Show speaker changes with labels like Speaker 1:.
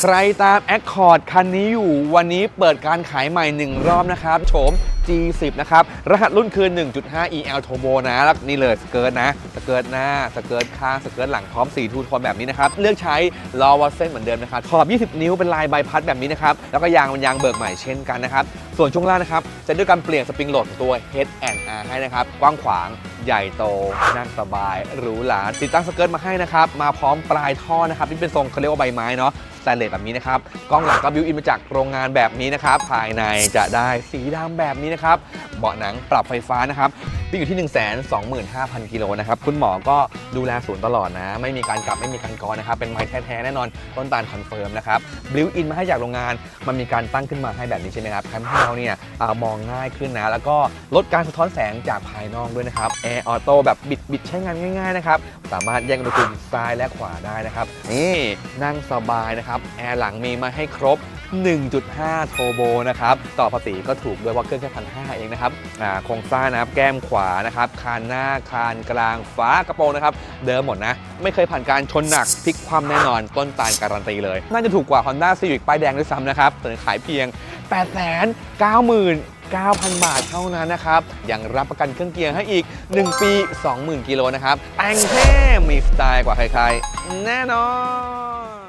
Speaker 1: ใครตาม Accord คันนี้อยู่ วันนี้เปิดการขายใหม่ 1 รอบนะครับโฉม G10 นะครับ รหัสรุ่นคือ 1.5 EL Turbo นะแล้วนี่เลยสเกิร์ตนะ สเกิร์ตหน้า สเกิร์ตข้าง สเกิร์ตหลังพร้อม 4 ทูโทนแบบนี้นะครับ เลือกใช้ล้อวัดเส้นเหมือนเดิมนะครับ ขอบ 20 นิ้วเป็นลายใบพัดแบบนี้นะครับ แล้วก็ยางเป็นยางเบิกใหม่เช่นกันนะครับ ส่วนช่วงล่างนะครับ จะด้วยการเปลี่ยนสปริงโหลดของตัว H&R ให้นะครับ กว้างขวางใหญ่โตนั่งสบายหรูหราติดตั้งสเกิร์ตมาให้นะครับ มาพร้อมปลายท่อนะครับที่เป็นทรงเขาเรียกว่าใบไม้เนาะสแตนเลสแบบนี้นะครับกล้องหลังก็บิวอินมาจากโรงงานแบบนี้นะครับ ภายในจะได้สีดำแบบนี้นะครับเบาะหนังปรับไฟฟ้านะครับ วิ่งอยู่ที่ 1 2 5 0 0 0 กิโลนะครับ คุณหมอก็ดูแลศูนย์ตลอดนะ ไม่มีการกลับไม่มีการกอนะครับ เป็นไม้แท้ๆแน่นอนต้นตาลคอนเฟิร์มนะครับบลิวอินมาให้จากโรงงาน มันมีการตั้งขึ้นมาให้แบบนี้ใช่ไหมครับทำให้เราเนี่ยอามองง่ายขึ้นนะ แล้วก็ลดการสะท้อนแสงจากภายนอกด้วยนะครับแอร์ออโต้แบบบิดบิดใช้งานง่ายๆนะครับสามารถแยกอุณหภูมิซ้ายและขวาได้นะครับนี่นั่งสบายนะครับแอร์หลังมีมาให้ครบ 1.5 โทโบนะครับ ต่อภาษีก็ถูกด้วยว่าเครื่องแค่พันห้าเองนะครับโครงสร้างนะครับ แก้มขวานะครับ คานหน้า คานกลาง ฟ้ากระโปรงนะครับ เดิมหมดนะ ไม่เคยผ่านการชนหนักพลิกคว่ำแน่นอน ต้นตาลการันตีเลย น่าจะถูกกว่า Honda Civic ป้ายแดงด้วยซ้ำนะครับเสนอขายเพียง 8 9 0 0 0 9,000 บาทเท่านั้นนะครับ ยังรับประกันเครื่องเกียร์ให้อีก 1 ปี 20,000 กิโลนะครับ แต่งเท่มีสไตล์กว่าใครๆ แน่นอน